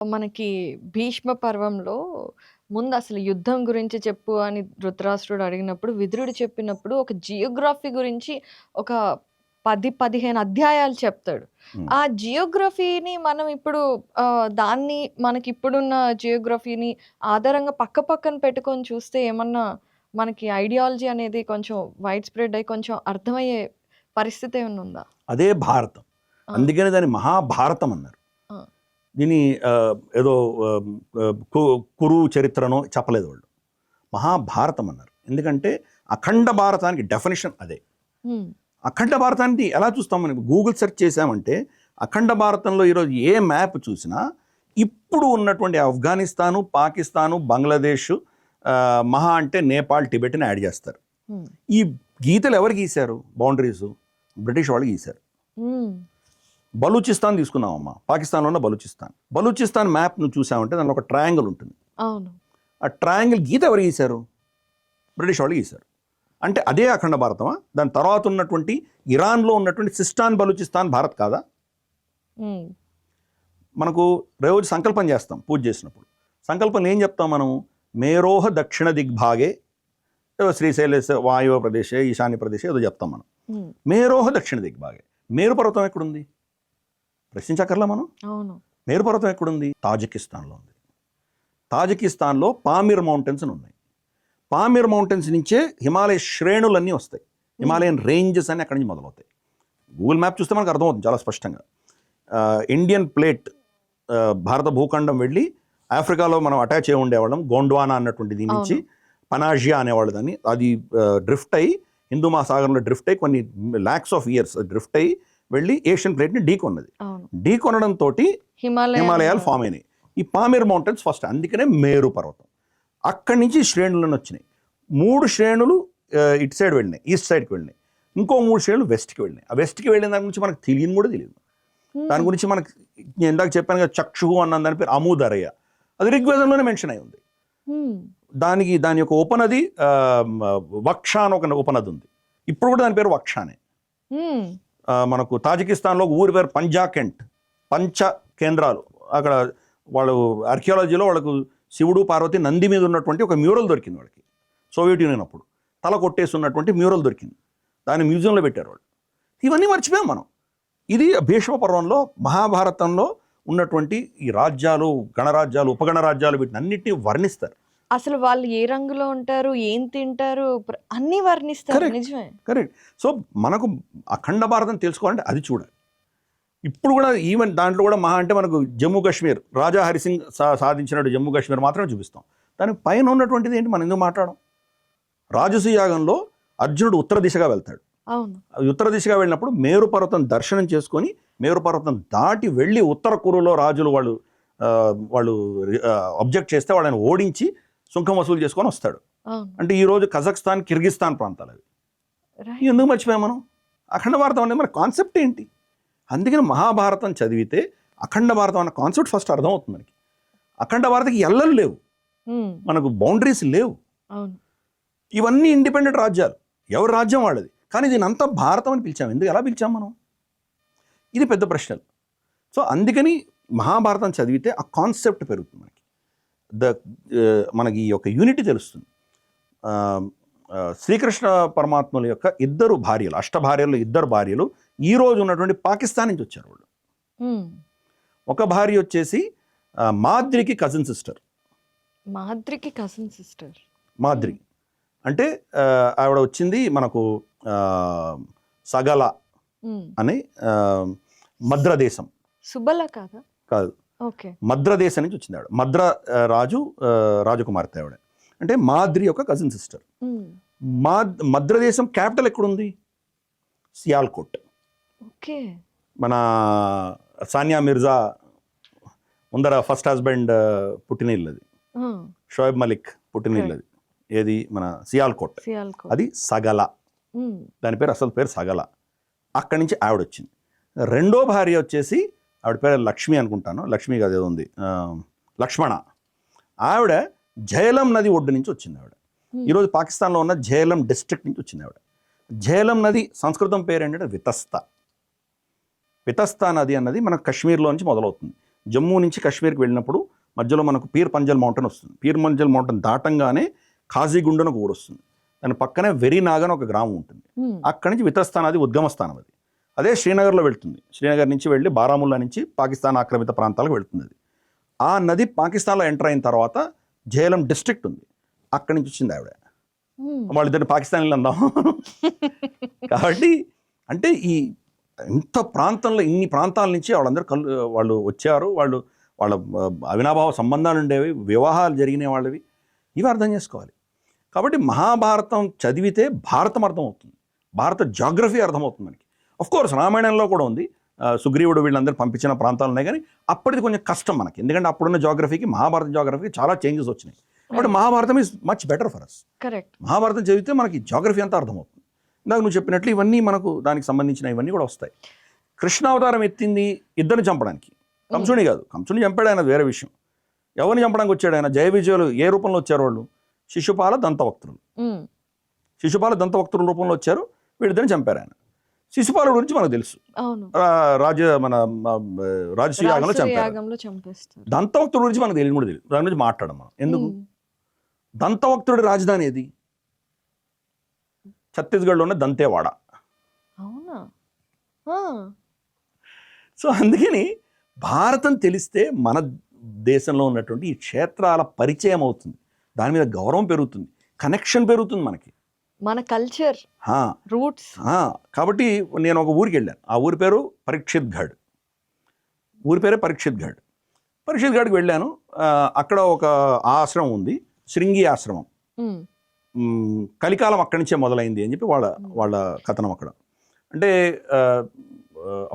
మనకి భీష్మ పర్వంలో ముందు అసలు యుద్ధం గురించి చెప్పు అని ధృతరాష్ట్రుడు అడిగినప్పుడు విదురుడు చెప్పినప్పుడు ఒక జియోగ్రఫీ గురించి ఒక పది పదిహేను అధ్యాయాలు చెప్తాడు. ఆ జియోగ్రఫీని మనం ఇప్పుడు దాన్ని మనకి ఇప్పుడున్న జియోగ్రఫీని ఆధారంగా పక్క పక్కన పెట్టుకొని చూస్తే ఏమన్నా మనకి ఐడియాలజీ అనేది కొంచెం వైడ్ స్ప్రెడ్ అయ్యి కొంచెం అర్థమయ్యే పరిస్థితి ఏమైనా ఉందా అదే భారతం. అందుకని దాన్ని మహాభారతం అన్నారు. దీని ఏదో కురు చరిత్రనో చెప్పలేదు వాళ్ళు. మహాభారతం అన్నారు. ఎందుకంటే అఖండ భారతానికి డెఫినేషన్ అదే. అఖండ భారతాన్ని ఎలా చూస్తాం మనం గూగుల్ సెర్చ్ చేసామంటే అఖండ భారతంలో ఈరోజు ఏ మ్యాప్ చూసినా ఇప్పుడు ఉన్నటువంటి ఆఫ్ఘనిస్తాను పాకిస్తాను బంగ్లాదేశ్ మహా అంటే నేపాల్ టిబెట్ని యాడ్ చేస్తారు. ఈ గీతలు ఎవరు గీశారు? బౌండరీస్. బ్రిటిష్ వాళ్ళు గీశారు. బలూచిస్తాన్ తీసుకుందామమ్మా పాకిస్తాన్లో ఉన్న బలూచిస్తాన్. బలూచిస్తాన్ మ్యాప్ నువ్వు చూసామంటే దానిలో ఒక ట్రయాంగిల్ ఉంటుంది. అవును. ఆ ట్రయాంగిల్ గీత ఎవరు గీశారు? బ్రిటిష్ వాళ్ళు గీశారు. అంటే అదే అఖండ భారతమా? దాని తర్వాత ఉన్నటువంటి ఇరాన్లో ఉన్నటువంటి సిస్టాన్ బలూచిస్తాన్ భారత్ కాదా. మనకు రోజు సంకల్పం చేస్తాం పూజ చేసినప్పుడు. సంకల్పం ఏం చెప్తాం మనం మేరోహ దక్షిణ దిగ్భాగే ఏదో శ్రీశైల వాయువ ప్రదేశే ఈశాన్య ప్రదేశే ఏదో చెప్తాం మనం. మేరోహ దక్షిణ దిగ్భాగే. మేరు పర్వతం ఎక్కడుంది? ప్రశ్నించక్కర్లా మనం? అవును. మేరు పర్వతం ఎక్కడుంది? తాజికిస్తాన్లో ఉంది. తాజికిస్తాన్లో పామిర్ మౌంటైన్స్ అని ఉన్నాయి. పామిర్ మౌంటైన్స్ నుంచే హిమాలయ శ్రేణులన్నీ వస్తాయి. హిమాలయన్ రేంజెస్ అని అక్కడి నుంచి మొదలవుతాయి. గూగుల్ మ్యాప్ చూస్తే మనకు అర్థమవుతుంది చాలా స్పష్టంగా. ఇండియన్ ప్లేట్ భారత భూఖండం వెళ్ళి ఆఫ్రికాలో మనం అటాచ్ అయి ఉండేవాళ్ళం. గోండ్వానా అన్నటువంటి దీని నుంచి పనాజియా అనేవాళ్ళు దాన్ని. అది డ్రిఫ్ట్ అయ్యి హిందూ మహాసాగరంలో డ్రిఫ్ట్ అయ్యి కొన్ని ల్యాక్స్ ఆఫ్ ఇయర్స్ డ్రిఫ్ట్ అయ్యి వెళ్ళి ఏషియన్ ప్లేట్ని ఢీ కొన్నది. అవును. ఢీ కొనడంతో హిమాలయ హిమాలయాలు. ఫామ్ అయినాయి. ఈ పామీర్ మౌంటైన్స్ ఫస్ట్ అందుకనే మేరు పర్వతం. అక్కడి నుంచి శ్రేణులను వచ్చినాయి. మూడు శ్రేణులు ఇటు సైడ్ వెళ్ళినాయి ఈస్ట్ సైడ్కి వెళ్ళినాయి. ఇంకో మూడు శ్రేణులు వెస్ట్కి వెళ్ళినాయి. ఆ వెస్ట్కి వెళ్ళిన దాని గురించి మనకు తెలియని కూడా తెలియదు. దాని గురించి మనకి నేను ఇందాక చెప్పాను కదా చక్షు అన్న దాని పేరు అమూదరయ్య అది ఋగ్వేదంలోనే మెన్షన్ అయి ఉంది. దానికి దాని యొక్క ఉపనది వక్ష అని ఒక ఉపనది ఉంది. ఇప్పుడు కూడా దాని పేరు వక్షానే. మనకు తాజికిస్తాన్లో ఊరి పేరు పంజాకెంట్ పంచ కేంద్రాలు. అక్కడ వాళ్ళు ఆర్కియాలజీలో వాళ్ళకు శివుడు పార్వతి నంది మీద ఉన్నటువంటి ఒక మ్యూరల్ దొరికింది వాళ్ళకి. సోవియట్ యూనియన్ అప్పుడు. తల కొట్టేసి ఉన్నటువంటి మ్యూరల్ దొరికింది. దాన్ని మ్యూజియంలో పెట్టారు వాళ్ళు. ఇవన్నీ మర్చిపోయాం మనం. ఇది భీష్మ పర్వంలో మహాభారతంలో ఉన్నటువంటి ఈ రాజ్యాలు గణరాజ్యాలు ఉపగణ రాజ్యాలు వీటిని అన్నింటినీ వర్ణిస్తారు. అసలు వాళ్ళు ఏ రంగులో ఉంటారు ఏం తింటారు అన్ని వర్ణిస్తారు. నిజమే. కరెక్ట్. సో మనకు అఖండ భారతం తెలుసుకోవాలంటే అది చూడాలి. ఇప్పుడు కూడా ఈవెన్ దాంట్లో కూడా మహా అంటే మనకు జమ్మూ కాశ్మీర్ రాజా హరిసింగ్ సా సాధించినట్టు జమ్మూ కాశ్మీర్ మాత్రమే చూపిస్తాం. దాని పైన ఉన్నటువంటిది ఏంటి? మనం ఎందుకు మాట్లాడడం? రాజసూ యాగంలో అర్జునుడు ఉత్తర దిశగా వెళ్తాడు. అవును. ఉత్తర దిశగా వెళ్ళినప్పుడు మేరు పర్వతం దర్శనం చేసుకొని మేరు పర్వతం దాటి వెళ్ళి ఉత్తర కురులో రాజులు వాళ్ళు వాళ్ళు అబ్జెక్ట్ చేస్తే వాళ్ళని ఓడించి సుంకం వసూలు చేసుకొని వస్తాడు. అంటే ఈరోజు కజాక్స్తాన్ కిర్గిస్తాన్ ప్రాంతాలు అవి. ఎందుకు మర్చిపోయాం మనం? అఖండ భారతం అనేది మన కాన్సెప్ట్ ఏంటి? అందుకని మహాభారతం చదివితే అఖండ భారతం అన్న కాన్సెప్ట్ ఫస్ట్ అర్థమవుతుంది మనకి. అఖండ భారతకి ఎల్లలు లేవు. మనకు బౌండరీస్ లేవు. ఇవన్నీ ఇండిపెండెంట్ రాజ్యాలు. ఎవరి రాజ్యం వాళ్ళది? కానీ దీని అంతా భారతం అని పిలిచాం. ఎందుకు ఎలా పిలిచాం మనం? ఇది పెద్ద ప్రశ్నలు. సో అందుకని మహాభారతం చదివితే ఆ కాన్సెప్ట్ పెరుగుతుంది మనకి. ద మనకి ఈ యొక్క యూనిటీ తెలుస్తుంది. శ్రీకృష్ణ పరమాత్మల యొక్క ఇద్దరు భార్యలు అష్ట భార్యలు ఇద్దరు భార్యలు ఈ రోజు ఉన్నటువంటి పాకిస్తాన్ నుంచి వచ్చారు వాళ్ళు. ఒక భార్య వచ్చేసి మాద్రికి కజిన్ సిస్టర్ మాద్రికి కజిన్ సిస్టర్ మాద్రి. అంటే ఆవిడ వచ్చింది మనకు సగల అనే మద్రదేశం. సుబ్బల కాదా? కాదు. మద్రదేశం నుంచి వచ్చింది ఆవిడ మద్ర రాజు రాజకుమార్తె ఆవిడ అంటే మాద్రి యొక్క కజిన్ సిస్టర్ మా మద్రదేశం క్యాపిటల్ ఎక్కడుంది? సియాల్కోట్. ఓకే. మన సానియా మిర్జా ముందర ఫస్ట్ హస్బెండ్ పుట్టిన ఇల్లు అది. షోయబ్ మలిక్ పుట్టిన ఇల్లు అది. ఏది? మన సియాల్కోట్. సియాల్కో అది సగల దాని పేరు అసలు పేరు సగల అక్కడి నుంచి ఆవిడ వచ్చింది రెండో భార్య వచ్చేసి ఆవిడ పేరు లక్ష్మి అనుకుంటాను. లక్ష్మి ఏదో ఉంది. లక్ష్మణ. ఆవిడ జైలం నది ఒడ్డు నుంచి వచ్చింది ఆవిడ. ఈరోజు పాకిస్తాన్లో ఉన్న జైలం డిస్ట్రిక్ట్ నుంచి వచ్చింది ఆవిడ. జైలం నది సంస్కృతం పేరు ఏంటంటే వితస్త. వితస్తా నది అన్నది మన కశ్మీర్లో నుంచి మొదలవుతుంది. జమ్మూ నుంచి కాశ్మీర్కి వెళ్ళినప్పుడు మధ్యలో మనకు పీర్ పంజల్ మౌంటైన్ వస్తుంది. పీర్ పంజల్ మౌంటైన్ దాటంగానే ఖాజీగుండ్ అని ఒక ఊరు వస్తుంది దాని పక్కనే వెరీనాగ్ అని ఒక గ్రామం ఉంటుంది. అక్కడి నుంచి వితస్థాన్ అది ఉద్గమ స్థానం అది. అదే శ్రీనగర్లో వెళ్తుంది. శ్రీనగర్ నుంచి వెళ్ళి బారాముల్లా నుంచి పాకిస్తాన్ ఆక్రమిత ప్రాంతాలకు వెళ్తుంది అది ఆ నది పాకిస్తాన్లో ఎంటర్ అయిన తర్వాత జేలం డిస్ట్రిక్ట్ ఉంది. అక్కడి నుంచి వచ్చింది ఆవిడ. వాళ్ళిద్దరిని పాకిస్తాన్లో అందాం కాబట్టి అంటే ఈ ఇంత ప్రాంతంలో ఇన్ని ప్రాంతాల నుంచి వాళ్ళందరూ కలు వాళ్ళు వచ్చారు. వాళ్ళు వాళ్ళ అవినాభావ సంబంధాలు ఉండేవి వివాహాలు జరిగిన వాళ్ళవి. ఇవి అర్థం చేసుకోవాలి. కాబట్టి మహాభారతం చదివితే భారతం అర్థమవుతుంది భారత జాగ్రఫీ అర్థమవుతుంది మనకి. కోర్స్ రామాయణంలో కూడా ఉంది. సుగ్రీవుడు వీళ్ళందరూ పంపించిన ప్రాంతాలు ఉన్నాయి కానీ అప్పటిది కొంచెం కష్టం మనకి. ఎందుకంటే అప్పుడున్న జాగ్రఫీకి మహాభారత జాగ్రఫీకి చాలా చేంజెస్ వచ్చినాయి. కాబట్టి Mahabharatam is much better for us correct Mahabharatam చదివితే మనకి జాగ్రఫీ అంతా అర్థమవుతుంది. ఇందాక నువ్వు చెప్పినట్లు ఇవన్నీ మనకు దానికి సంబంధించిన ఇవన్నీ కూడా వస్తాయి. కృష్ణావతారం ఎత్తింది ఇద్దరిని చంపడానికి. కంసుని కాదు. కంసుని చంపాడు ఆయన వేరే విషయం. ఎవరిని చంపడానికి వచ్చాడు ఆయన? జయ విజయులు ఏ రూపంలో వచ్చారు వాళ్ళు? శిశుపాల దంతవక్తులు. శిశుపాల దంతవక్తుల రూపంలో వచ్చారు. వీళ్ళిద్దరిని చంపారు ఆయన. శిశుపాలుడు గురించి మనకు తెలుసు. రాజ మన రాజశ్రీయాగంలో చంపారు. దంతవక్తుడి గురించి మనకు తెలియదు కూడా తెలియదు. దాని గురించి మాట్లాడడం మనం. ఎందుకు? దంతవక్తుడి రాజధాని ఏది? ఛత్తీస్గఢ్లో ఉన్న దంతేవాడ. అవునా? సో అందుకని భారతం తెలిస్తే మన దేశంలో ఉన్నటువంటి ఈ క్షేత్రాల పరిచయం అవుతుంది. దాని మీద గౌరవం పెరుగుతుంది. కనెక్షన్ పెరుగుతుంది మనకి. మన కల్చర్ రూట్స్. కాబట్టి నేను ఒక ఊరికి వెళ్ళాను. ఆ ఊరి పేరు పరీక్షిత్ ఘడ్. ఊరి పేరే పరీక్షిత్ ఘడ్. పరీక్షిత్ ఘడ్కి వెళ్ళాను. అక్కడ ఒక ఆశ్రమం ఉంది. శృంగి ఆశ్రమం. కలికాలం అక్కడి నుంచే మొదలైంది అని చెప్పి వాళ్ళ వాళ్ళ కథనం అక్కడ. అంటే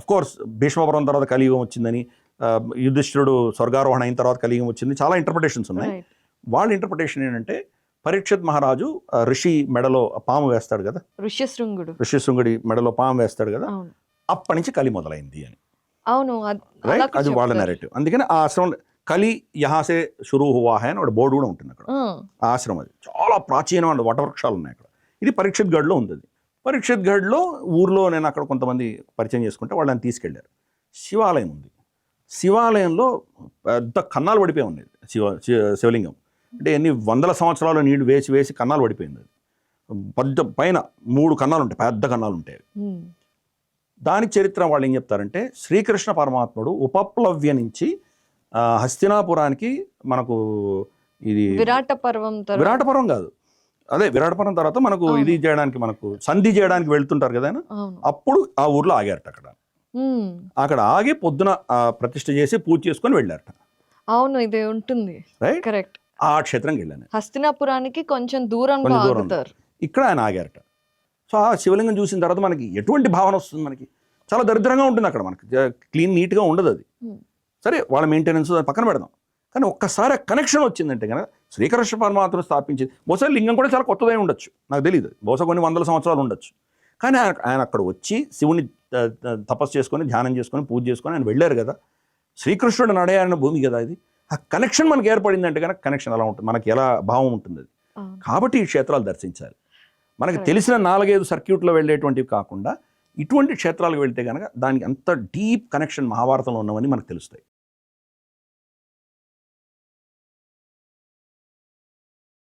కోర్స్ భీష్మపురం తర్వాత కలియుగం వచ్చిందని ఆ, యుధిష్ఠిరుడు స్వర్గారోహణ అయిన తర్వాత కలియుగం వచ్చింది చాలా ఇంటర్ప్రిటేషన్స్ ఉన్నాయి. వాళ్ళ ఇంటర్ప్రిటేషన్ ఏంటంటే పరీక్షిత్ మహారాజు ఋషి మెడలో పాము వేస్తాడు కదా? ఋష్యశృంగుడు. ఋషి శృంగుడి మెడలో పాము వేస్తాడు కదా? అప్పటి నుంచి కలి మొదలైంది అని. అవును అద్- రైట్ వాళ్ళ. నెరేటివ్ అందుకని ఆ ఆశ్రమం కలి యహాసే షురూ హువా హై అని ఒక బోర్డు కూడా ఉంటుంది అక్కడ. ఆ, ఆశ్రమం అది. చాలా ప్రాచీనమైన వటవృక్షాలు ఉన్నాయి అక్కడ. ఇది పరీక్షిత్ గఢ్లో ఉంది అది. పరీక్షిత్ గఢ్లో ఊర్లో నేను అక్కడ కొంతమంది పరిచయం చేసుకుంటే వాళ్ళని తీసుకెళ్ళారు. శివాలయం ఉంది. శివాలయంలో పెద్ద కన్నాలు పడిపోయి ఉన్నాయి. శివ శివలింగం. అంటే ఎన్ని వందల సంవత్సరాలు నీళ్ళు వేసి వేసి కన్నాలు పడిపోయింది అది. పెద్ద పైన మూడు కన్నాలు ఉంటాయి పెద్ద కన్నాలు ఉంటాయి దాని చరిత్ర వాళ్ళు ఏం చెప్తారంటే శ్రీకృష్ణ పరమాత్ముడు ఉపప్లవ్య నుంచి హస్తినాపురానికి మనకు ఇది విరాట పర్వం విరాట పర్వం కాదు. అదే విరాట పర్వం తర్వాత మనకు. ఇది చేయడానికి మనకు సంధి చేయడానికి వెళ్తుంటారు కదా అప్పుడు ఆ ఊర్లో ఆగారట అక్కడ. అక్కడ ఆగి పొద్దున ఆ, ప్రతిష్ఠ చేసి పూజ చేసుకొని వెళ్ళారట. అవును ఇది ఉంటుంది. Right correct. ఆ క్షేత్రంకి వెళ్ళాను. హస్తినాపురానికి కొంచెం దూరం. ఇక్కడ ఆయన ఆగారట. సో ఆ శివలింగం చూసిన తర్వాత మనకి ఎటువంటి భావన వస్తుంది మనకి? చాలా దరిద్రంగా ఉంటుంది అక్కడ మనకి. క్లీన్ నీట్గా ఉండదు అది. సరే వాళ్ళ మెయింటెనెన్స్ పక్కన పెడదాం. కానీ ఒక్కసారి కనెక్షన్ వచ్చిందంటే కనుక శ్రీకృష్ణ పరమాత్మ స్థాపించింది. బహుశా లింగం కూడా చాలా కొత్తదై ఉండొచ్చు. నాకు తెలియదు బహుశా కొన్ని వందల సంవత్సరాలు ఉండొచ్చు. కానీ ఆయన ఆయన అక్కడ వచ్చి శివుని తపస్సు చేసుకొని ధ్యానం చేసుకొని పూజ చేసుకొని ఆయన వెళ్ళారు కదా. శ్రీకృష్ణుడు నడయాడిన భూమి కదా ఇది. ఆ కనెక్షన్ మనకి ఏర్పడిందంటే కనుక కనెక్షన్ ఎలా ఉంటుంది మనకి ఎలా భావం ఉంటుంది అది. కాబట్టి ఈ క్షేత్రాలు దర్శించాలి మనకి. తెలిసిన నాలుగైదు సర్క్యూట్లో వెళ్ళేటువంటివి కాకుండా ఇటువంటి క్షేత్రాలకు వెళ్తే కనుక దానికి అంత డీప్ కనెక్షన్ మహాభారతంలో ఉన్నవని మనకు తెలుస్తాయి